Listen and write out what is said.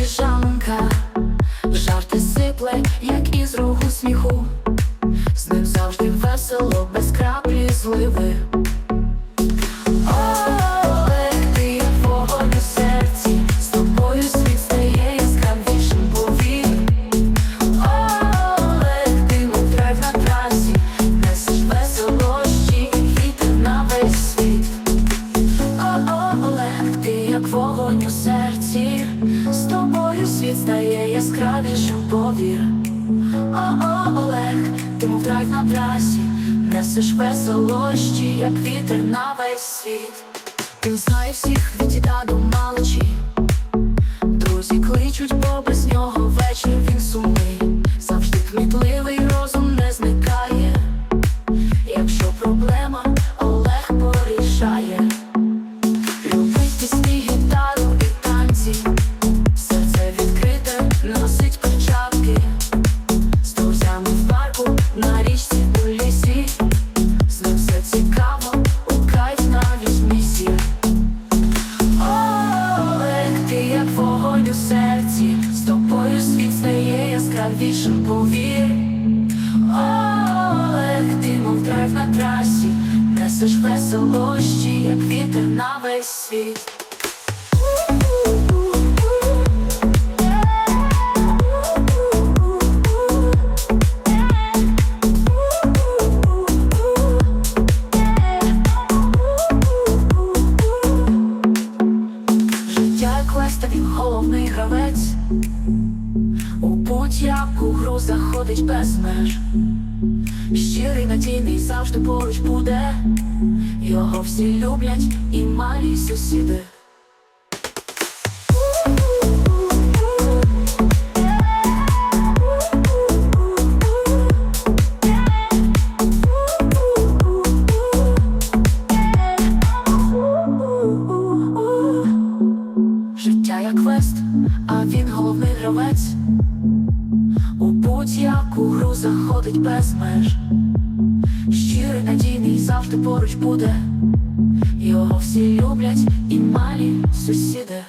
піжамка, жарти сипле, як із рогу сміху, з ним завжди весело, без краплі зливи. Як вогонь у серці, з тобою світ стає яскравішим, повір. О, Олег, ти мов драйв на трасі, несеш веселощі, як вітер на весь світ. Ти знаєш всіх від діда до маличі. Яскравішим, повір. Олег, ти мов драйв на трасі, несеш веселощі, як вітер на весь світ. Життя квеста, він головний гравець. У будь-яку гру заходить без меж. Щирий надійний завжди поруч буде. Його всі люблять і малі сусіди. Життя як квест, а він головний гравець. У будь-яку гру заходить без меж. Щирий надійний завжди поруч буде. Його всі люблять і малі сусіди.